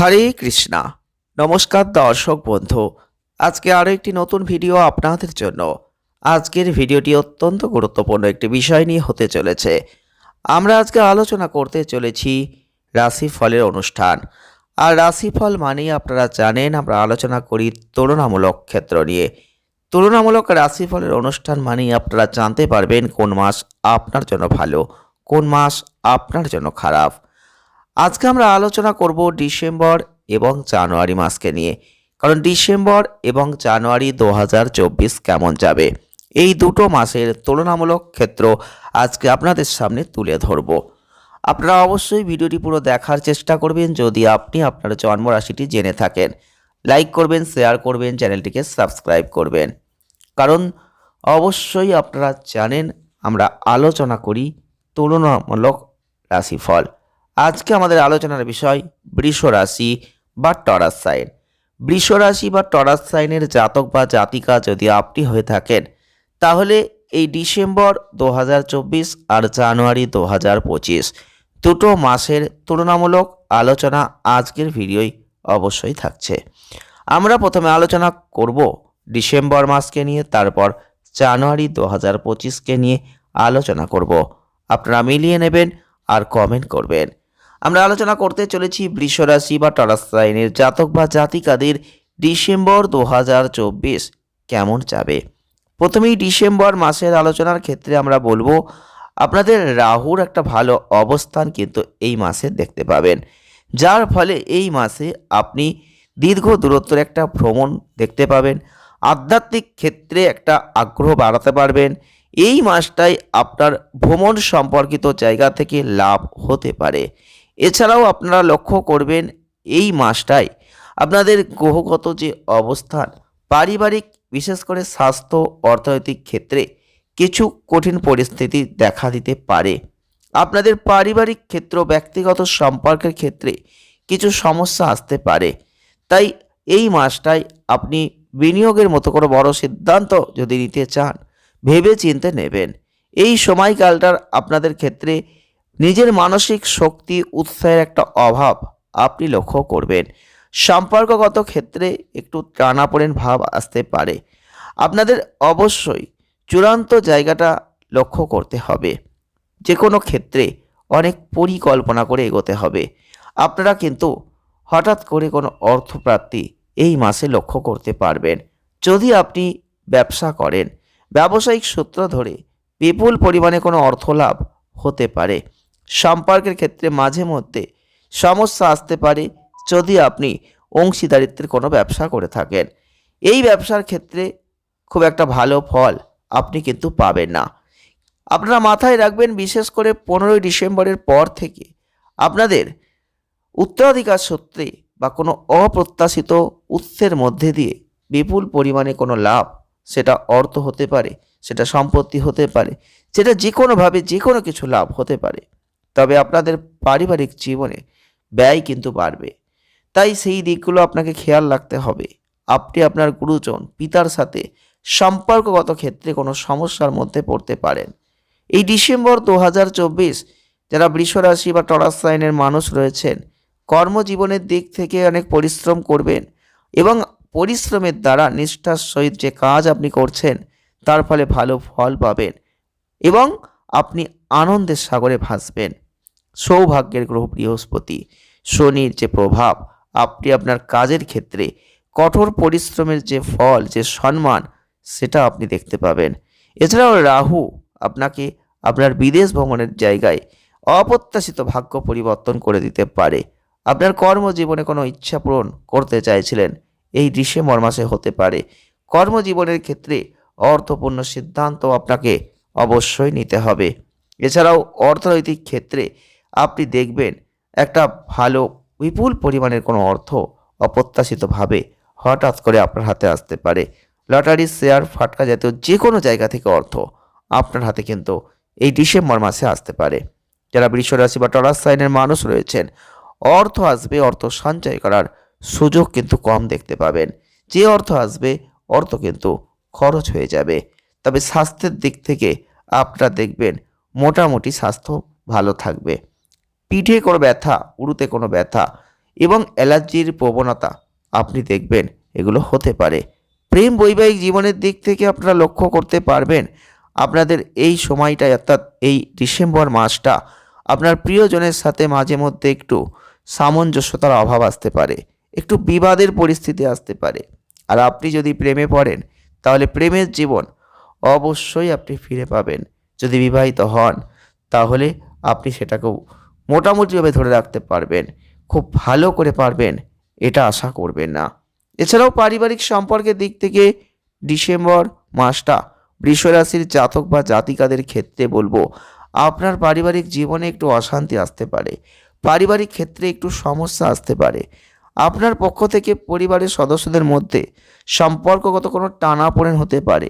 হরে কৃষ্ণা। নমস্কার দর্শক বন্ধু। আজকে আরও একটি নতুন ভিডিও আপনাদের জন্য। আজকের ভিডিওটি অত্যন্ত গুরুত্বপূর্ণ একটি বিষয় নিয়ে হতে চলেছে। আমরা আজকে আলোচনা করতে চলেছি রাশিফলের অনুষ্ঠান। আর রাশিফল মানেই আপনারা জানেন, আমরা আলোচনা করি তুলনামূলক ক্ষেত্র নিয়ে। তুলনামূলক রাশিফলের অনুষ্ঠান মানেই আপনারা জানতে পারবেন কোন মাস আপনার জন্য ভালো, কোন মাস আপনার জন্য খারাপ। আজকে আমরা আলোচনা করব ডিসেম্বর এবং জানুয়ারি মাসকে নিয়ে, কারণ ডিসেম্বর এবং জানুয়ারি দু হাজার চব্বিশ কেমন যাবে? এই দুটো মাসের তুলনামূলক ক্ষেত্র আজকে আপনাদের সামনে তুলে ধরব। আপনারা অবশ্যই ভিডিওটি পুরো দেখার চেষ্টা করবেন যদি আপনি আপনার জন্মরাশিটি জেনে থাকেন। লাইক করবেন, শেয়ার করবেন, চ্যানেলটিকে সাবস্ক্রাইব করবেন। কারণ অবশ্যই আপনারা জানেন, আমরা আলোচনা করি তুলনামূলক রাশিফল। আজকে আমাদের আলোচনার বিষয় বৃষ রাশি বা টরাস সাইন। বৃষ রাশি বা টরাস সাইনের জাতক বা জাতিকা যদি আপনি হয়ে থাকেন, তাহলে এই ডিসেম্বর দু হাজার চব্বিশ আর জানুয়ারি দু হাজার পঁচিশ দুটো মাসের তুলনামূলক আলোচনা আজকের ভিডিওই অবশ্যই থাকছে। আমরা প্রথমে আলোচনা করব ডিসেম্বর মাসকে নিয়ে, তারপর জানুয়ারি দু হাজার পঁচিশকে নিয়ে আলোচনা করব। আপনারা মিলিয়ে নেবেন আর কমেন্ট করবেন। আমরা আলোচনা করতে চলেছি বৃষ রাশি বা টরাস সাইনের জাতক বা জাতিকাদের ডিসেম্বর দু হাজার চব্বিশ কেমন যাবে? প্রথমেই ডিসেম্বর মাসের আলোচনার ক্ষেত্রে আমরা বলব, আপনাদের রাহুর একটা ভালো অবস্থান কিন্তু এই মাসে দেখতে পাবেন। যার ফলে এই মাসে আপনি দীর্ঘ দূরত্বের একটা ভ্রমণ দেখতে পাবেন, আধ্যাত্মিক ক্ষেত্রে একটা আগ্রহ বাড়াতে পারবেন। এই মাসটাই আপনার ভ্রমণ সম্পর্কিত জায়গা থেকে লাভ হতে পারে। এছাড়াও আপনারা লক্ষ্য করবেন এই মাসটাই আপনাদের গ্রহগত যে অবস্থান, পারিবারিক বিশেষ করে স্বাস্থ্য, অর্থনৈতিক ক্ষেত্রে কিছু কঠিন পরিস্থিতি দেখা দিতে পারে। আপনাদের পারিবারিক ক্ষেত্র, ব্যক্তিগত সম্পর্কের ক্ষেত্রে কিছু সমস্যা আসতে পারে। তাই এই মাসটাই আপনি বিনিয়োগের মতো কোনো বড় সিদ্ধান্ত যদি নিতে চান ভেবে চিনতে নেবেন। এই সময়কালটার আপনাদের ক্ষেত্রে নিজের মানসিক শক্তি উৎসাহের একটা অভাব আপনি লক্ষ্য করবেন। সম্পর্কগত ক্ষেত্রে একটু টানাপোড়েন ভাব আসতে পারে। আপনাদের অবশ্যই চূড়ান্ত জায়গাটা লক্ষ্য করতে হবে। যে কোনো ক্ষেত্রে অনেক পরিকল্পনা করে এগোতে হবে। আপনারা কিন্তু হঠাৎ করে কোনো অর্থপ্রাপ্তি এই মাসে লক্ষ্য করতে পারবেন। যদি আপনি ব্যবসা করেন, ব্যবসায়িক সূত্র ধরে বিপুল পরিমাণে কোনো অর্থ লাভ হতে পারে। সম্পর্কের ক্ষেত্রে মাঝে মধ্যে সমস্যা আসতে পারে যদি আপনি অংশীদারিত্বের কোনো ব্যবসা করে থাকেন। এই ব্যবসার ক্ষেত্রে খুব একটা ভালো ফল আপনি কিন্তু পাবেন না। আপনারা মাথায় রাখবেন, বিশেষ করে পনেরোই ডিসেম্বরের পর থেকে আপনাদের উত্তরাধিকার সূত্রে বা কোনো অপ্রত্যাশিত উৎসের মধ্যে দিয়ে বিপুল পরিমাণে কোনো লাভ সেটা অর্থ হতে পারে, সেটা সম্পত্তি হতে পারে, সেটা যে কোনোভাবে যে কোনো কিছু লাভ হতে পারে। তবে আপনাদের পারিবারিক জীবনে ব্যয় কিন্তু বাড়বে। তাই সেই দিকগুলো আপনাকে খেয়াল রাখতে হবে। আপনি আপনার গুরুজন, পিতার সাথে সম্পর্কগত ক্ষেত্রে কোনো সমস্যার মধ্যে পড়তে পারেন। এই ডিসেম্বর দু হাজার চব্বিশ যারা বৃষরাশি বা টরাস সাইনের মানুষ রয়েছেন, কর্মজীবনের দিক থেকে অনেক পরিশ্রম করবেন এবং পরিশ্রমের দ্বারা নিষ্ঠার সহিত যে কাজ আপনি করছেন, তার ফলে ভালো ফল পাবেন এবং আপনি আনন্দের সাগরে ভাসবেন। সৌভাগ্যের গ্রহ বৃহস্পতি। শনির যে প্রভাব, আপনি আপনার কাজের ক্ষেত্রে কঠোর পরিশ্রমের যে ফল, যে সম্মান, সেটা আপনি দেখতে পাবেন। এছাড়াও রাহু আপনাকে আপনার বিদেশ ভ্রমণের জায়গায় অপ্রত্যাশিত ভাগ্য পরিবর্তন করে দিতে পারে। আপনার কর্মজীবনে কোনো ইচ্ছা পূরণ করতে চাইছিলেন, এই ডিসেম্বর মাসে হতে পারে। কর্মজীবনের ক্ষেত্রে অর্থপূর্ণ সিদ্ধান্ত আপনাকে অবশ্যই নিতে হবে। এছাড়াও অর্থনৈতিক ক্ষেত্রে আপনি দেখবেন একটা ভালো, বিপুল পরিমাণের কোনো অর্থ অপ্রত্যাশিতভাবে হঠাৎ করে আপনার হাতে আসতে পারে। লটারি, শেয়ার, ফাটকা জাতীয় যে কোনো জায়গা থেকে অর্থ আপনার হাতে কিন্তু এই ডিসেম্বর মাসে আসতে পারে। যারা বৃষ রাশি বা টরাস সাইনের মানুষ রয়েছেন, অর্থ আসবে, অর্থ সঞ্চয় করার সুযোগ কিন্তু কম দেখতে পাবেন। যে অর্থ আসবে, অর্থ কিন্তু খরচ হয়ে যাবে। তবে স্বাস্থ্যের দিক থেকে আপনারা দেখবেন মোটামুটি স্বাস্থ্য ভালো থাকবে। পিঠে কোনো ব্যথা উড়ুতে কোনো ব্যথা এবং অ্যালার্জির প্রবণতা আপনি দেখবেন, এগুলো হতে পারে। প্রেম বৈবাহিক জীবনের দিক থেকে আপনারা লক্ষ্য করতে পারবেন, আপনাদের এই সময়টা অর্থাৎ এই ডিসেম্বর মাসটা আপনার প্রিয়জনের সাথে মাঝে মধ্যে একটু সামঞ্জস্যতার অভাব আসতে পারে, একটু বিবাদের পরিস্থিতি আসতে পারে। আর আপনি যদি প্রেমে পড়েন, তাহলে প্রেমের জীবন অবশ্যই আপনি ফিরে পাবেন। যদি বিবাহিত হন, তাহলে আপনি সেটাকেও মোটামুটিভাবে ধরে রাখতে পারবেন, খুব ভালো করে পারবেন, এটা আশা করবেন না। এছাড়াও পারিবারিক সম্পর্কের দিক থেকে ডিসেম্বর মাসটা বৃষরাশির জাতক বা জাতিকাদের ক্ষেত্রে বলব, আপনার পারিবারিক জীবনে একটু অশান্তি আসতে পারে, পারিবারিক ক্ষেত্রে একটু সমস্যা আসতে পারে। আপনার পক্ষ থেকে পরিবারের সদস্যদের মধ্যে সম্পর্কগত কোনো টানাপোড়েন হতে পারে।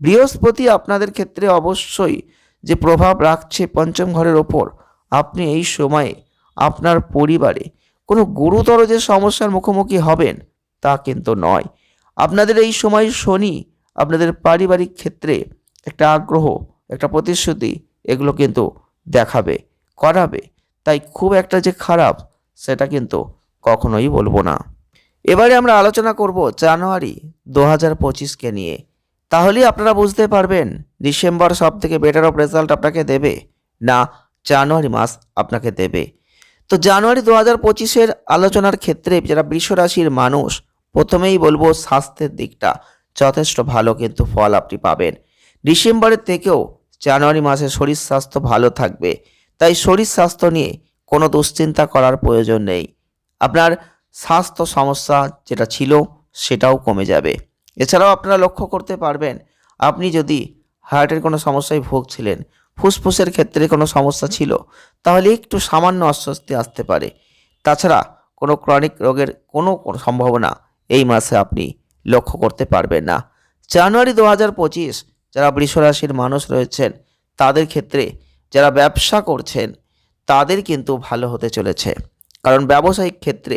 বৃহস্পতি আপনাদের ক্ষেত্রে অবশ্যই যে প্রভাব রাখছে পঞ্চম ঘরের ওপর আপনি এই সময়ে আপনার পরিবারে কোনো গুরুতর যে সমস্যার মুখোমুখি হবেন তা কিন্তু নয়। আপনাদের এই সময় শনি আপনাদের পারিবারিক ক্ষেত্রে একটা আগ্রহ, একটা প্রতিশ্রুতি এগুলো কিন্তু দেখাবে, করাবে। তাই খুব একটা যে খারাপ সেটা কিন্তু কখনোই বলব না। এবারে আমরা আলোচনা করব জানুয়ারি দু হাজার পঁচিশকে নিয়ে। তাহলেই আপনারা বুঝতে পারবেন ডিসেম্বর সব থেকে বেটার অফ রেজাল্ট আপনাকে দেবে না জানুয়ারি মাস আপনাকে দেবে। তো জানুয়ারি দু হাজার পঁচিশের আলোচনার ক্ষেত্রে যারা বৃষ রাশির মানুষ, প্রথমেই বলব স্বাস্থ্যের দিকটা। যথেষ্ট ভালো কিন্তু ফল আপনি পাবেন। ডিসেম্বরের থেকেও জানুয়ারি মাসে শরীর স্বাস্থ্য ভালো থাকবে। তাই শরীর স্বাস্থ্য নিয়ে কোনো দুশ্চিন্তা করার প্রয়োজন নেই। আপনার স্বাস্থ্য সমস্যা যেটা ছিল সেটাও কমে যাবে। এছাড়াও আপনারা লক্ষ্য করতে পারবেন, আপনি যদি হার্টের কোনো সমস্যায় ভুগছিলেন ফুসফুসের ক্ষেত্রে কোনো সমস্যা ছিল, তাহলে একটু সামান্য অস্বস্তি আসতে পারে। তাছাড়া কোনো ক্রনিক রোগের কোনো সম্ভাবনা এই মাসে আপনি লক্ষ্য করতে পারবেন না। জানুয়ারি দু হাজার পঁচিশ যারা বৃষরাশির মানুষ রয়েছেন, তাদের ক্ষেত্রে যারা ব্যবসা করছেন, তাদের কিন্তু ভালো হতে চলেছে। কারণ ব্যবসায়িক ক্ষেত্রে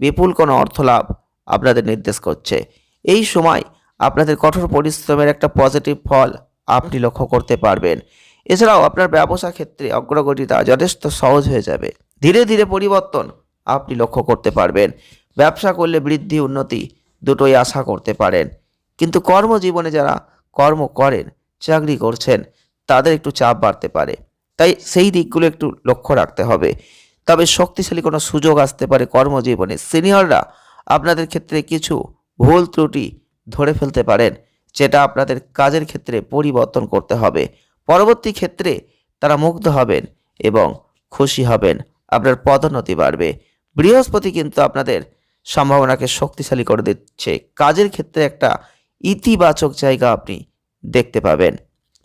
বিপুল কোনো অর্থ লাভ আপনাদের নির্দেশ করছে। এই সময় আপনাদের কঠোর পরিশ্রমের একটা পজিটিভ ফল আপনি লক্ষ্য করতে পারবেন। এছাড়াও আপনার ব্যবসা ক্ষেত্রে অগ্রগতিটা যথেষ্ট সহজ হয়ে যাবে। ধীরে ধীরে পরিবর্তন আপনি লক্ষ্য করতে পারবেন। ব্যবসা করলে বৃদ্ধি, উন্নতি দুটোই আশা করতে পারেন। কিন্তু কর্মজীবনে যারা কর্ম করেন, চাকরি করছেন, তাদের একটু চাপ বাড়তে পারে। তাই সেই দিকগুলো একটু লক্ষ্য রাখতে হবে। তবে শক্তিশালী কোনো সুযোগ আসতে পারে কর্মজীবনে। সিনিয়ররা আপনাদের ক্ষেত্রে কিছু ভুল ত্রুটি ধরে ফেলতে পারেন, যেটা আপনাদের কাজের ক্ষেত্রে পরিবর্তন করতে হবে। পরবর্তী ক্ষেত্রে তারা মুগ্ধ হবেন এবং খুশি হবেন। আপনার পদোন্নতি বাড়বে। বৃহস্পতি কিন্তু আপনাদের সম্ভাবনাকে শক্তিশালী করে দিচ্ছে। কাজের ক্ষেত্রে একটা ইতিবাচক জায়গা আপনি দেখতে পাবেন।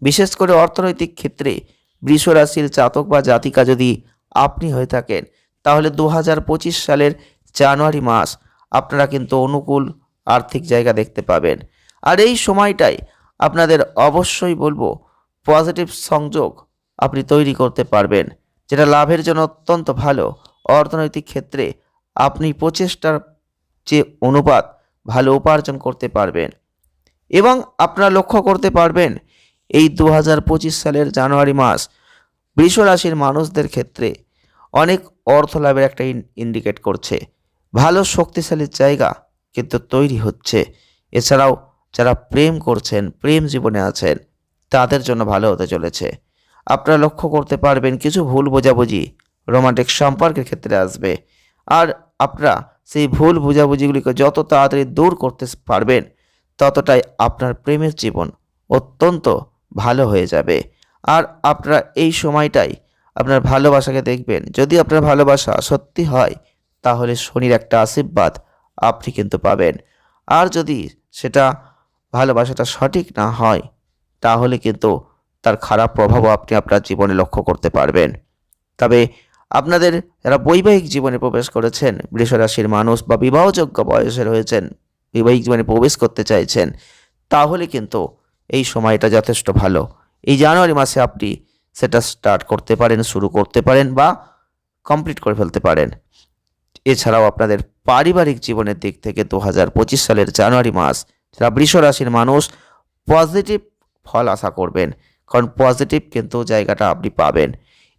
বিশেষ করে অর্থনৈতিক ক্ষেত্রে বৃষ রাশির জাতক বা জাতিকা যদি আপনি হয়ে থাকেন, তাহলে দু হাজার পঁচিশ সালের জানুয়ারি মাস আপনারা কিন্তু অনুকূল আর্থিক জায়গা দেখতে পাবেন। আর এই সময়টায় আপনাদের অবশ্যই বলব পজিটিভ সংযোগ আপনি তৈরি করতে পারবেন, যেটা লাভের জন্য অত্যন্ত ভালো। অর্থনৈতিক ক্ষেত্রে আপনি প্রচেষ্টার যে অনুপাত ভালো উপার্জন করতে পারবেন। এবং আপনারা লক্ষ্য করতে পারবেন, এই দু হাজার পঁচিশ সালের জানুয়ারি মাস বৃষ রাশির মানুষদের ক্ষেত্রে অনেক অর্থ লাভের একটা ইন্ডিকেট করছে। ভালো শক্তিশালী জায়গা কিন্তু তৈরি হচ্ছে। এছাড়াও যারা প্রেম করছেন, প্রেম জীবনে আছেন তাদের জন্য ভালো হতে চলেছে। আপনারা লক্ষ্য করতে পারবেন কিছু ভুল বোঝাবুঝি রোমান্টিক সম্পর্কের ক্ষেত্রে আসবে। আর আপনারা সেই ভুল বোঝাবুঝিগুলিকে যত তাড়াতাড়ি দূর করতে পারবেন, ততটাই আপনার প্রেমের জীবন অত্যন্ত ভালো হয়ে যাবে। আর আপনারা এই সময়টাই আপনার ভালোবাসাকে দেখবেন। যদি আপনার ভালোবাসা সত্যি হয়, তাহলে শনির একটা আশীর্বাদ আপনি কিন্তু পাবেন। আর যদি সেটা ভালোবাসাটা সঠিক না হয় তাহলে কিন্তু তার খারাপ প্রভাবও আপনি আপনার জীবনে লক্ষ্য করতে পারবেন। তবে আপনাদের যারা বৈবাহিক জীবনে প্রবেশ করেছেন বৃষরাশির মানুষ বা বিবাহযোগ্য বয়সে রয়েছেন, বৈবাহিক জীবনে প্রবেশ করতে চাইছেন, তাহলে কিন্তু এই সময়টা যথেষ্ট ভালো। এই জানুয়ারি মাসে আপনি সেটা স্টার্ট করতে পারেন, শুরু করতে পারেন বা কমপ্লিট করে ফেলতে পারেন। এছাড়াও আপনাদের পারিবারিক জীবনের দিক থেকে দু হাজার পঁচিশ সালের জানুয়ারি মাস, যারা বৃষ রাশির মানুষ পজিটিভ ফল আশা করবেন, কারণ পজিটিভ কিন্তু জায়গাটা আপনি পাবেন।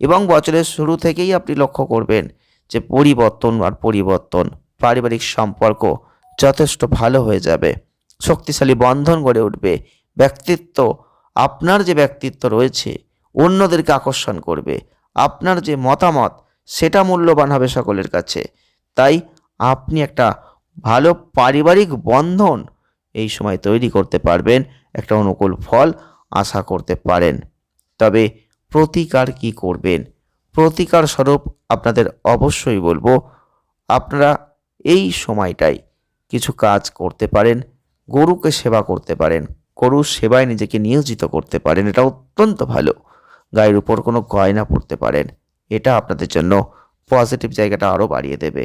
এবং বছরের শুরু থেকেই আপনি লক্ষ্য করবেন যে পরিবর্তন আর পরিবর্তন, পারিবারিক সম্পর্ক যথেষ্ট ভালো হয়ে যাবে। শক্তিশালী বন্ধন গড়ে উঠবে। ব্যক্তিত্ব, আপনার যে ব্যক্তিত্ব রয়েছে, অন্যদেরকে আকর্ষণ করবে। আপনার যে মতামত, সেটা মূল্যবান হবে সকলের কাছে। তাই আপনি একটা ভালো পারিবারিক বন্ধন এই সময় তৈরি করতে পারবেন। একটা অনুকূল ফল আশা করতে পারেন। তবে প্রতিকার কি করবেন? প্রতিকার স্বরূপ আপনাদের অবশ্যই বলব, আপনারা এই সময়টায় কিছু কাজ করতে পারেন, গরুকে সেবা করতে পারেন, গরুর সেবায় নিজেকে নিয়োজিত করতে পারেন, এটা অত্যন্ত ভালো। গায়ের উপর কোনো গয়না পড়তে পারেন, এটা আপনাদের জন্য পজিটিভ জায়গাটা আরও বাড়িয়ে দেবে।